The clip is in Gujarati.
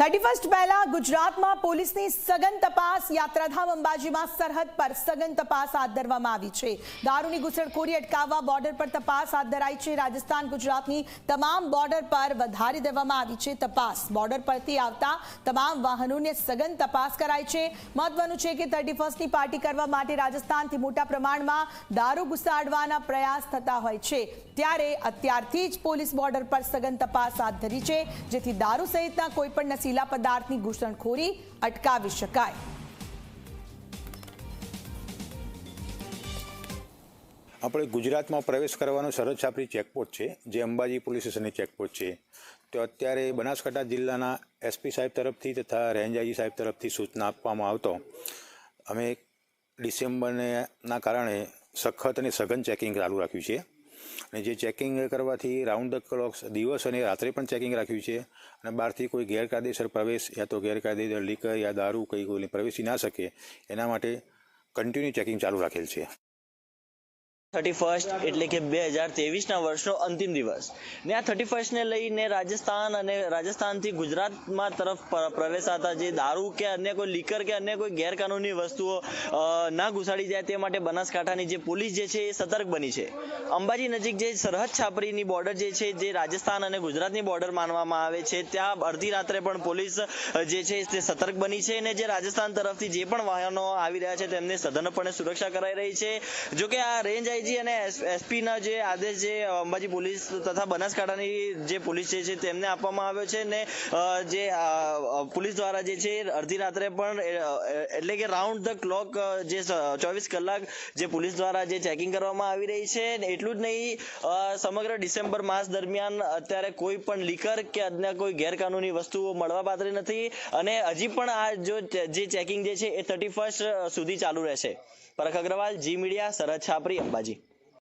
થર્ટી ફર્સ્ટ પહેલા ગુજરાતમાં પોલીસની સઘન તપાસ યાત્રાધામ અંબાજીમાં સરહદ પર સઘન તપાસ હાથ ધરવામાં આવી છે. દારૂની ઘૂસણખોરી અટકાવવા બોર્ડર પર તપાસ હાથ ધરાઈ છે. રાજસ્થાન ગુજરાતની તમામ બોર્ડર પર વધારી દેવામાં આવી છે તપાસ. બોર્ડર પરથી આવતા તમામ વાહનોને સઘન તપાસ કરાય છે. મહત્વનું છે કે થર્ટી ફર્સ્ટની પાર્ટી કરવા માટે રાજસ્થાનથી મોટા પ્રમાણમાં દારૂ ઘુસાડવાના પ્રયાસ થતા હોય છે. ત્યારે અત્યારથી જ પોલીસ બોર્ડર પર સઘન તપાસ હાથ ધરી છે. જેથી દારૂ સહિતના કોઈપણ નશીલા પદાર્થની ઘૂસણખોરી અટકાવી શકાય. આપણે ગુજરાતમાં પ્રવેશ કરવાનો સરહદ છાપરી ચેકપોસ્ટ છે, જે અંબાજી પોલીસ સ્ટેશનની ચેકપોસ્ટ છે. તો અત્યારે બનાસકાંઠા જિલ્લાના એસપી સાહેબ તરફથી તથા રેન્જ આઈજી સાહેબ તરફથી સૂચના આપવામાં આવતો, અમે ડિસેમ્બરને ના કારણે સખત અને સઘન ચેકિંગ ચાલુ રાખ્યું છે. અને જે ચેકિંગ કરવાથી રાઉન્ડ ધ ક્લોક દિવસ અને રાત્રે પણ ચેકિંગ રાખ્યું છે. અને બહારથી કોઈ ગેરકાયદેસર પ્રવેશ યા તો ગેરકાયદેસર લીકર યા દારૂ કંઈ કોઈ પ્રવેશી ના શકે, એના માટે કન્ટિન્યુ ચેકિંગ ચાલુ રાખેલ છે. થર્ટી ફર્સ્ટ એટલે કે બે હજાર તેવીસના વર્ષનો અંતિમ દિવસ. ને આ થર્ટી ફર્સ્ટને લઈને રાજસ્થાન અને રાજસ્થાનથી ગુજરાતમાં તરફ પ્રવેશાતા જે દારૂ કે અન્ય કોઈ લીકર કે અન્ય કોઈ ગેરકાનૂની વસ્તુઓ ના ઘુસાડી જાય તે માટે બનાસકાંઠાની જે પોલીસ જે છે એ સતર્ક બની છે. અંબાજી નજીક જે સરહદ છાપરીની બોર્ડર જે છે, જે રાજસ્થાન અને ગુજરાતની બોર્ડર માનવામાં આવે છે, ત્યાં અડધી રાત્રે પણ પોલીસ જે છે તે સતર્ક બની છે અને જે રાજસ્થાન તરફથી જે પણ વાહનો આવી રહ્યા છે તેમને સઘનપણે સુરક્ષા કરાઈ રહી છે. જોકે આ રેન્જ આઈજી અને એસપી ના જે આદેશ જે અંબાજી પોલીસ તથા બનાસકાંઠાની જે પોલીસ છે તેમને આપવામાં આવ્યો છે ને જે પોલીસ દ્વારા જે છે અડધી રાત્રે પણ એટલે કે રાઉન્ડ ધ ક્લોક જે ચોવીસ કલાક જે પોલીસ દ્વારા જે ચેકિંગ કરવામાં આવી રહી છે એટલું જ નહીં સમગ્ર ડિસેમ્બર માસ દરમિયાન અત્યારે કોઈ પણ લીકર કે અન્ય કોઈ ગેરકાનૂની વસ્તુઓ મળવા પાત્ર નથી અને હજી પણ આ જો જે ચેકિંગ જે છે એ થર્ટી ફર્સ્ટ સુધી ચાલુ રહેશે. પરખ અગ્રવાલ, જી મીડિયા, સરહદ છાપરી, અંબાજી.